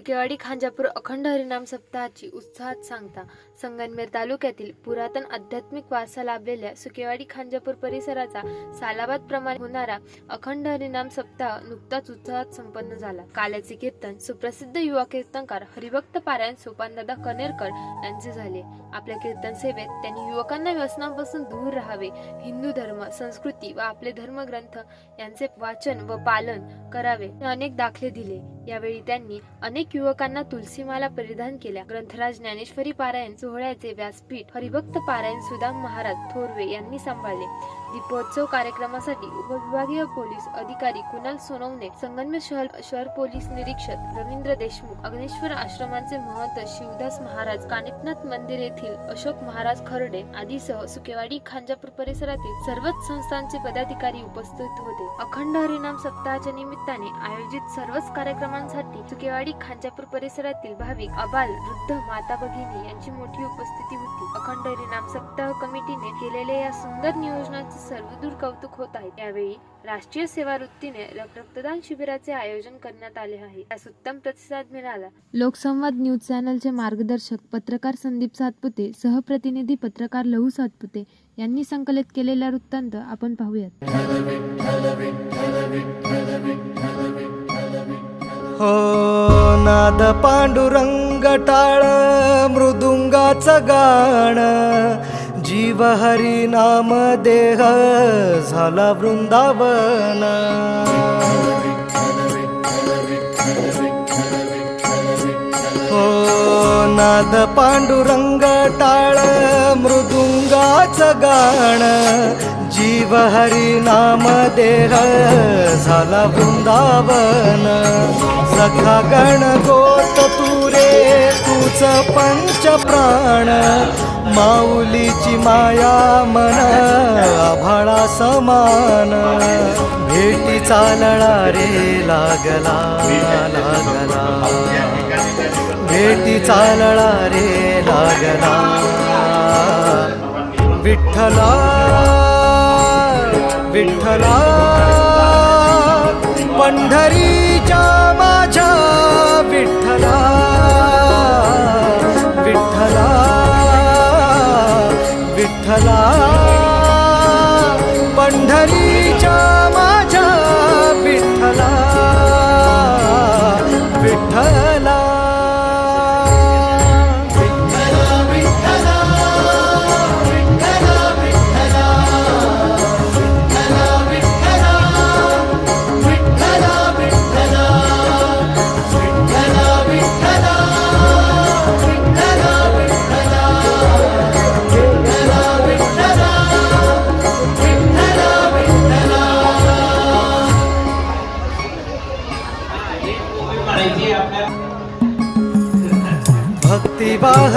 सुकेवाडी खांजापूर अखंड हरिनाम सप्ताहाची उत्साहात सांगता संगनमेर तालुक्यातील पुरातन आध्यात्मिक वारसा लाभलेल्या सुकेवाडी खांजापूर परिसराचा सालाबाद प्रमाणे होणारा अखंड हरिनाम सप्ताह नुकताच उत्साहात संपन्न झाला. काल्याचे कीर्तन सुप्रसिद्ध युवा कीर्तनकार हरिभक्त पारायण सोपानदादा कनेरकर यांचे झाले. आपल्या कीर्तन सेवेत त्यांनी युवकांना व्यसनापासून दूर राहावे हिंदू धर्म संस्कृती व आपले धर्मग्रंथ यांचे वाचन व पालन करावे हे अनेक दाखले दिले. यावेळी त्यांनी अनेक युवकांना तुलसीमाला परिधान केल्या. ग्रंथराज ज्ञानेश्वरी पारायण सोहळ्याचे व्यासपीठ हरिभक्त पारायण सुदाम महाराज थोरवे यांनी सांभाळले. दीपोत्सव कार्यक्रमासाठी उपविभागीय पोलीस अधिकारी कुणाल सोनवणे संगमनेर शहर शहर पोलीस निरीक्षक रवींद्र देशमुख अग्नेश्वर आश्रमांचे महंत शिवदास महाराज कानिपनाथ मंदिर येथील अशोक महाराज खर्डे आदीसह सुकेवाडी खांजापूर परिसरातील सर्वच संस्थांचे पदाधिकारी उपस्थित होते. अखंड हरिनाम सप्ताहाच्या निमित्ताने आयोजित सर्वच कार्यक्रमांसाठी सुकेवाडी खांजापूर परिसरातील भाविक अबाल वृद्ध माता भगिनी यांची मोठी उपस्थिती होती. अखंड हरिनाम सप्ताह कमिटीने केलेल्या या सुंदर नियोजनाचे सर्वदूर कौतुक होत आहे. यावेळी राष्ट्रीय सेवा वृत्तीने रक- रक्तदान शिबिराचे आयोजन करण्यात आले आहे. त्यास उत्तम प्रतिसाद मिळाला. लोकसंवाद न्यूज चॅनलचे मार्गदर्शक पत्रकार संदीप सातपुते सहप्रतिनिधी पत्रकार लहू सातपुते यांनी संकलित केलेला वृत्तांत आपण पाहूयात. हो नाद पांडुरंग टाळ मृदुंगाचं गाण जीव हरी नाम देह झाला वृंदावन. हो नाद पांडुरंग टाळ मृदुंगाचं गाण. जीव हरी नाम देह झाला वृंदावन. सखा गण गोत तुरे तूच पंच प्राण. माऊलीची माया मन आभाळा समान. भेटी चालणा रे लागला लागला. भेटी चालणा रे लागला. विठ्ठला विठ्ठला पंढरीच्या विठ्ठला पंढरीच्या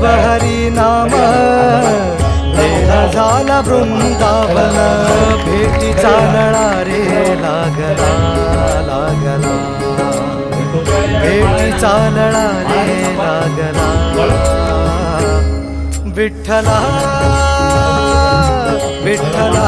शिव हरी नाम देह झाला वृंदावन भेटी चालणा रे लागला लागला. भेटी चालणा रे लागला. विठ्ठला विठ्ठला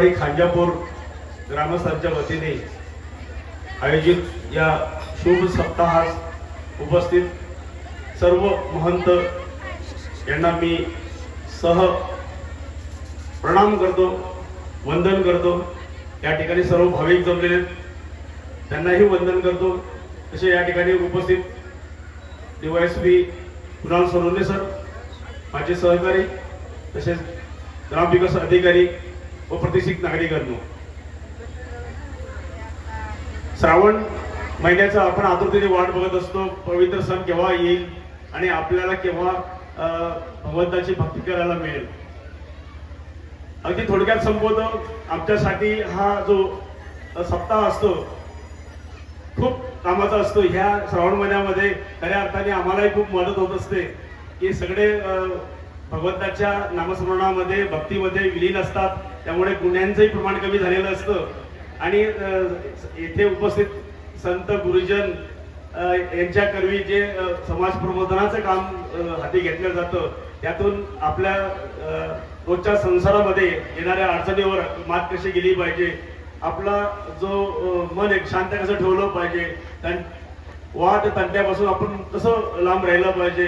सुकेवाडी खांजापूर ग्रामस्थांच्या वतीने आयोजित या शुभ सप्ताहास उपस्थित सर्व महंत यांना मी सह प्रणाम करतो वंदन करतो या ठिकाणी सर्व भाविक जमलेले आहेत. त्यांनाही वंदन करतो तसे या ठिकाणी उपस्थित डीवायएसपी कुणाल सरोने सर माझे सहकारी तसेच ग्रामविकास अधिकारी व प्रादेशिक नागरिकांनो. श्रावण महिन्याचा आपण आतुरतेने वाट बघत असतो. पवित्र सण केव्हा येईल आणि आपल्याला केव्हा भगवंताची भक्ती करायला मिळेल. अगदी थोडक्यात संपवतो. आमच्यासाठी हा जो सप्ताह असतो खूप कामाचा असतो. ह्या श्रावण महिन्यामध्ये खऱ्या अर्थाने आम्हालाही खूप मदत होत असते. की सगळे भगवंताच्या नामस्मरणामध्ये भक्तीमध्ये विलीन असतात. त्यामुळे गुन्ह्यांचंही प्रमाण कमी झालेलं असतं. आणि येथे उपस्थित संत गुरुजन यांच्या कर्वी जे समाज प्रबोधनाचं काम हाती घेतलं जातं त्यातून आपल्या रोजच्या संसारामध्ये येणाऱ्या अडचणीवर मात कशी गेली पाहिजे आपला जो मन एक शांत कसं ठेवलं पाहिजे वाद तंट्यापासून आपण कसं लांब राहिलं पाहिजे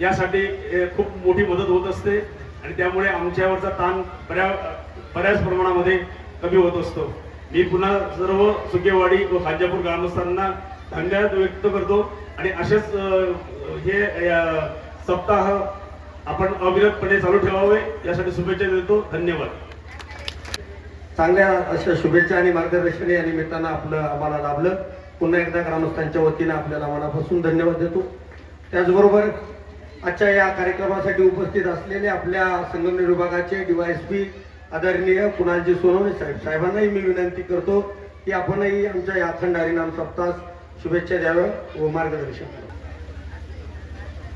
यासाठी खूप मोठी मदत होत असते आणि त्यामुळे आमच्यावरचा ताण बऱ्या बऱ्याच प्रमाणामध्ये कमी होत असतो. मी पुन्हा सर्व सुकेवाडी व खांजापूर ग्रामस्थांना धन्यवाद व्यक्त करतो आणि असेच हे सप्ताह आपण अविरतपणे चालू ठेवावे यासाठी शुभेच्छा देतो. धन्यवाद. चांगल्या अशा शुभेच्छा आणि मार्गदर्शन या निमित्तानं आपलं आम्हाला लाभलं. पुन्हा एकदा ग्रामस्थांच्या वतीनं आपल्याला मनापासून धन्यवाद देतो. त्याचबरोबर आजच्या या कार्यक्रमासाठी उपस्थित असलेले आपल्या संगमनेर विभागाचे डीवायएसपी आदरणीय कुणालजी सोनवणे साहेब. साहेबांनाही मी विनंती करतो की आपणही आमच्या या अखंड हरिनाम सप्ताह शुभेच्छा द्याव्या व मार्गदर्शन करावं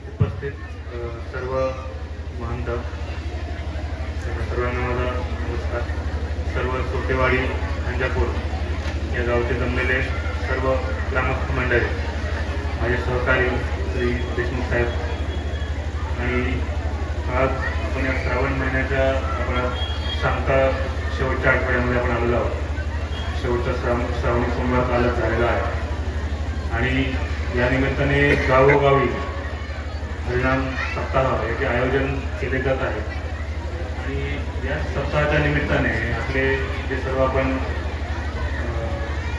उपस्थित सर्व महंत सर्वांना माझा नमस्कार. सर्व सोटेवाडी अंजापूर या गावचे जमलेले सर्व ग्रामस्थ मंडळी माझे सहकारी श्री देशमुख साहेब आणि आज आपण या श्रावण महिन्याच्या आपण सांगता शेवटच्या आठवड्यामध्ये आपण आलेलो आहोत. शेवटचा श्रावण श्रावणी सोमवार कालच झालेला आहे. आणि या निमित्ताने गावोगावी परिणाम सप्ताह याचे आयोजन केले जात आहे. आणि या सप्ताहाच्या निमित्ताने आपले जे सर्व आपण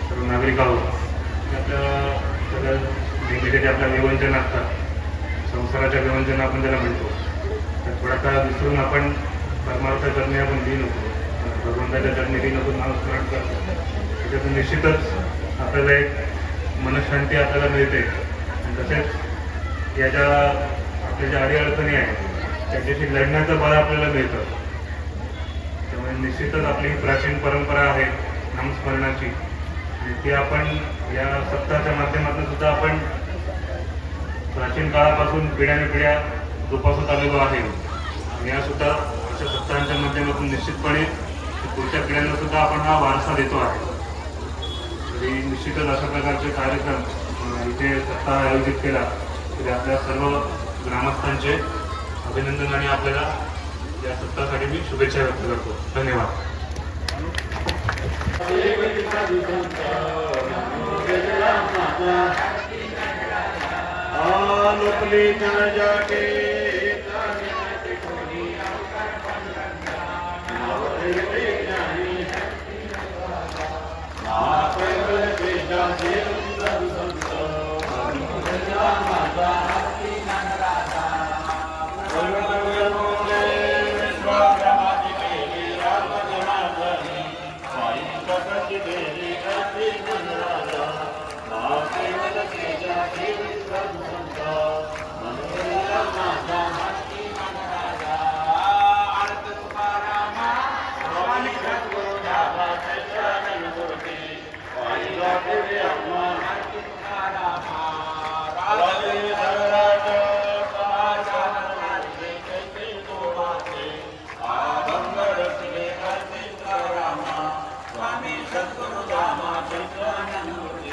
सर्व नागरिक आहोत आपल्या सगळं नेहमीचे जे आपल्या विवंचन असतात संसाराच्या विवंचन आपण त्याला म्हणतो. तर थोडा काळ विसरून आपण परमार्थ करणे आपण लिहिलो भगवंताच्या चरणी दिन होतो स्मरण करतो. त्याच्यातून निश्चितच आपल्याला एक मनशांती आपल्याला मिळते. आणि तसेच याच्या आपल्या ज्या अडीअडचणी आहेत त्याच्याशी लढण्याचं बळ आपल्याला मिळतं. त्यामुळे निश्चितच आपली प्राचीन परंपरा आहे नामस्मरणाची. आणि ती आपण या सप्ताहाच्या माध्यमातून सुद्धा आपण प्राचीन काळापासून पिढ्याने पिढ्या जोपासत आलेलो आहे. आणि या सुद्धा अशा सप्ताहांच्या माध्यमातून निश्चितपणे पुढच्या पिढ्यांना सुद्धा आपण हा वारसा देतो आहे. तरी निश्चितच अशा प्रकारचे कार्यक्रम इथे सप्ताह आयोजित केला तरी आपल्या सर्व ग्रामस्थांचे अभिनंदन आणि आपल्याला या सप्ताहासाठी मी शुभेच्छा व्यक्त करतो. धन्यवाद. लोकली जन जाके।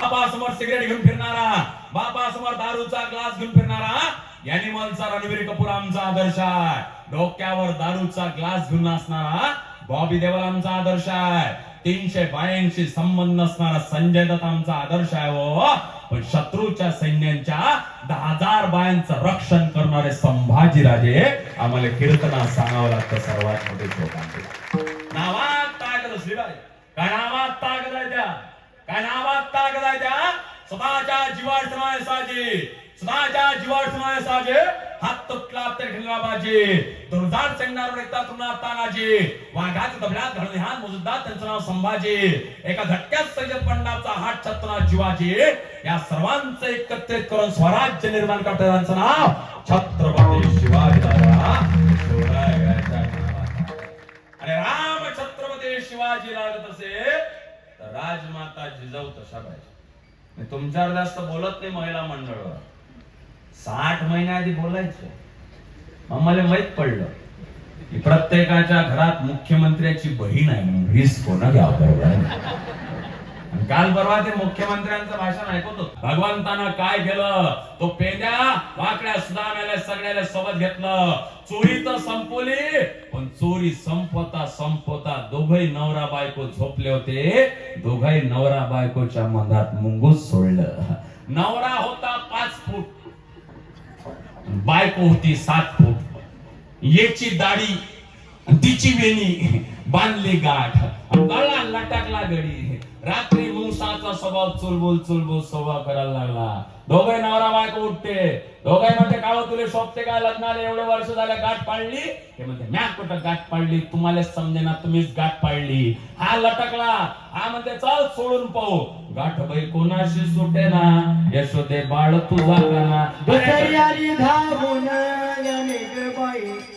बापासमोर सिगरेट घेऊन फिरणारा बापासमोर दारूचा ग्लास घेऊन फिरणारा यानिमलचा रणवीर कपूर आमचा आदर्श आहे. डोक्यावर दारूचा ग्लास घेऊन असणारा बॉबी देवल आमचा आदर्श आहे. तीनशे बायांशी संबंध असणारा संजय दत्त आमचा आदर्श आहे हो. पण शत्रूच्या सैन्यांच्या दहा हजार बायांचं रक्षण करणारे संभाजीराजे आम्हाला कीर्तना सांगावं लागतं सर्वात मोठे लोकांचे नावात ताकद असली पाहिजे. काय नावात ताकद आहे त्या? काय नावात ताकद आहे त्या? स्वतःच्या जीवाड समायसाची जीवावर तुम्हाला साजे हात तुटला तर खेळला पाहिजे दुर्धार सैन्यावर एकता तुना तानाजी. वाघाच्या दबड्यात घडणे हा मुजुद्दार त्यांचं नाव संभाजी. एका झटक्यात सय्यद पंडाचा हात छत्रा जीवाजी. या सर्वांचं एकत्रित करून स्वराज्य निर्माण करणाऱ्यांचं नाव छत्रपती शिवाजी राजा आणि राम छत्रपती शिवाजी लागत असे तर राजमाता जिजाऊ तशा पाहिजे. मी तुमच्यावर जास्त बोलत नाही महिला मंडळावर. साठ महिन्या आधी बोलायचं. मग मला माहीत पडलं की प्रत्येकाच्या घरात मुख्यमंत्र्याची बहीण आहे म्हणून रिस्क होणं घ्या बरोबर काल परवा ते मुख्यमंत्र्यांचं भाषण ऐकवतो भगवंतानं काय केलं? तो पेंड्या वाकड्या सुदाम्याला सगळ्याला सोबत घेतलं. चोरी तर संपवली पण चोरी संपवता संपवता दोघही नवरा बायको झोपले होते. दोघही नवरा बायकोच्या मधात मुंगूस सोडलं. नवरा होता पाच फूट. बायको होती सात फूट. याची दाढी तिची वेणी बांधली गाठ. गळा लटकला गडी रात्री मुसाचा स्वभाव चुलबुल चुलबुल स्वभाव करायला लागला. दोघे नवरा बायको उठते. दोघे म्हणते काळ तुले शोभते काय लग्नाला एवढे वर्ष झाले गाठ पाडली? ते म्हणते म्या कुठं गाठ पाडली? तुम्हाला समजेना तुम्हीच गाठ पाडली. हा लटकला. हा म्हणते चल सोडून पाहू. गाठबाई कोणाशी सुटे ना यशोदे बाळ तुझा काना धावून बाई